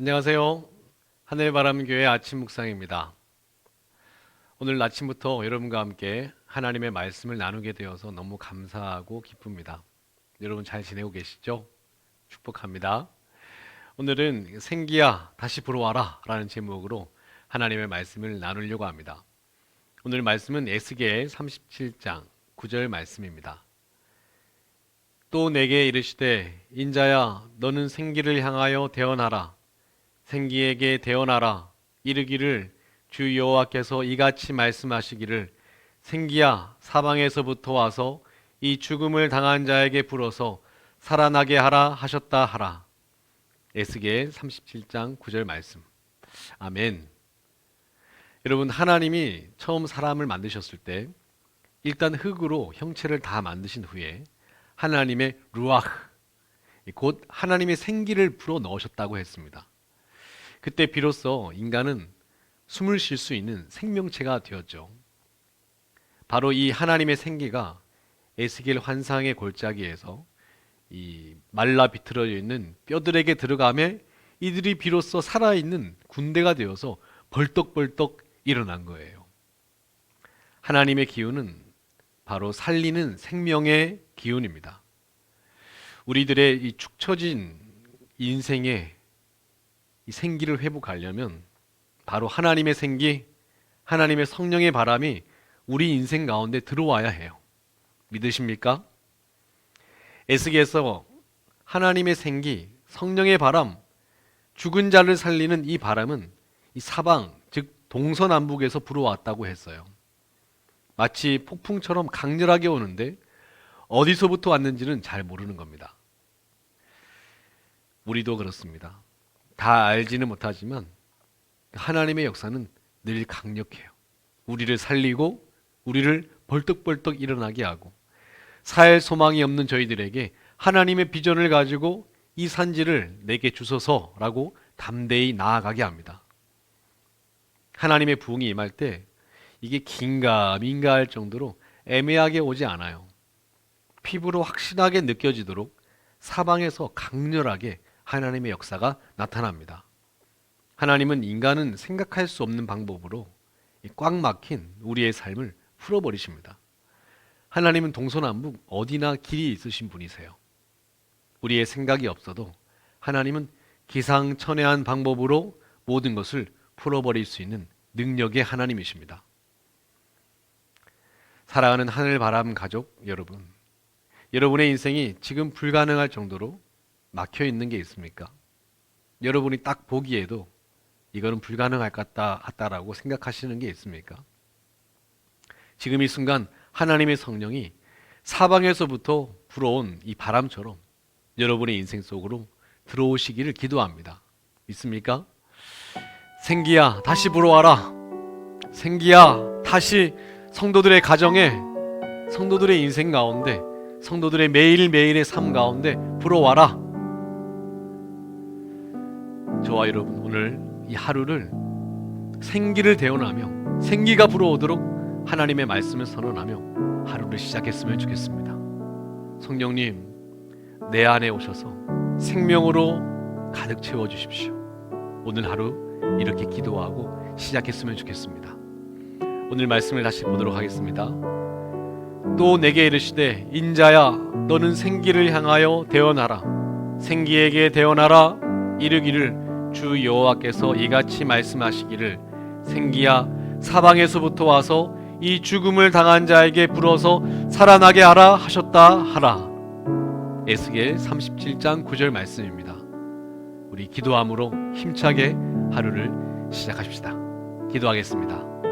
안녕하세요. 하늘바람교회 아침 묵상입니다. 오늘 아침부터 여러분과 함께 하나님의 말씀을 나누게 되어서 너무 감사하고 기쁩니다. 여러분 잘 지내고 계시죠? 축복합니다. 오늘은 생기야 다시 보러 와라 라는 제목으로 하나님의 말씀을 나누려고 합니다. 오늘 말씀은 에스겔 37장 9절 말씀입니다. 또 내게 이르시되 인자야 너는 생기를 향하여 대언하라 생기에게 대언하라. 이르기를 주 여호와께서 이같이 말씀하시기를 생기야 사방에서부터 와서 이 죽음을 당한 자에게 불어서 살아나게 하라 하셨다 하라. 에스겔 37장 9절 말씀. 아멘. 여러분 하나님이 처음 사람을 만드셨을 때 일단 흙으로 형체를 다 만드신 후에 하나님의 루아흐 곧 하나님의 생기를 불어 넣으셨다고 했습니다. 그때 비로소 인간은 숨을 쉴 수 있는 생명체가 되었죠. 바로 이 하나님의 생기가 에스겔 환상의 골짜기에서 이 말라 비틀어져 있는 뼈들에게 들어가매 이들이 비로소 살아있는 군대가 되어서 벌떡벌떡 일어난 거예요. 하나님의 기운은 바로 살리는 생명의 기운입니다. 우리들의 이 축 처진 인생의 이 생기를 회복하려면 바로 하나님의 생기, 하나님의 성령의 바람이 우리 인생 가운데 들어와야 해요. 믿으십니까? 에스겔에서 하나님의 생기, 성령의 바람, 죽은 자를 살리는 이 바람은 이 사방, 즉 동서남북에서 불어왔다고 했어요. 마치 폭풍처럼 강렬하게 오는데 어디서부터 왔는지는 잘 모르는 겁니다. 우리도 그렇습니다. 다 알지는 못하지만 하나님의 역사는 늘 강력해요. 우리를 살리고 우리를 벌떡벌떡 일어나게 하고 살 소망이 없는 저희들에게 하나님의 비전을 가지고 이 산지를 내게 주소서라고 담대히 나아가게 합니다. 하나님의 부흥이 임할 때 이게 긴가 민가 할 정도로 애매하게 오지 않아요. 피부로 확실하게 느껴지도록 사방에서 강렬하게 하나님의 역사가 나타납니다. 하나님은 인간은 생각할 수 없는 방법으로 꽉 막힌 우리의 삶을 풀어버리십니다. 하나님은 동서남북 어디나 길이 있으신 분이세요. 우리의 생각이 없어도 하나님은 기상천외한 방법으로 모든 것을 풀어버릴 수 있는 능력의 하나님이십니다. 사랑하는 하늘 바람 가족 여러분, 여러분의 인생이 지금 불가능할 정도로 막혀 있는 게 있습니까? 여러분이 딱 보기에도 이거는 불가능할 것 같다, 같다 라고 생각하시는 게 있습니까? 지금 이 순간 하나님의 성령이 사방에서부터 불어온 이 바람처럼 여러분의 인생 속으로 들어오시기를 기도합니다. 믿습니까? 생기야, 다시 불어와라. 생기야, 다시 성도들의 가정에, 성도들의 인생 가운데, 성도들의 매일매일의 삶 가운데 불어와라. 저와 여러분, 오늘 이 하루를 생기를 대원하며 생기가 불어오도록 하나님의 말씀을 선언하며 하루를 시작했으면 좋겠습니다. 성령님, 내 안에 오셔서 생명으로 가득 채워 주십시오. 오늘 하루 이렇게 기도하고 시작했으면 좋겠습니다. 오늘 말씀을 다시 보도록 하겠습니다. 또 내게 이르시되 인자야 너는 생기를 향하여 대언하라 생기에게 대언하라 이르기를 주 여호와께서 이같이 말씀하시기를 생기야 사방에서부터 와서 이 죽음을 당한 자에게 불어서 살아나게 하라 하셨다 하라 에스겔 37장 9절 말씀입니다. 우리 기도함으로 힘차게 하루를 시작하십시다. 기도하겠습니다.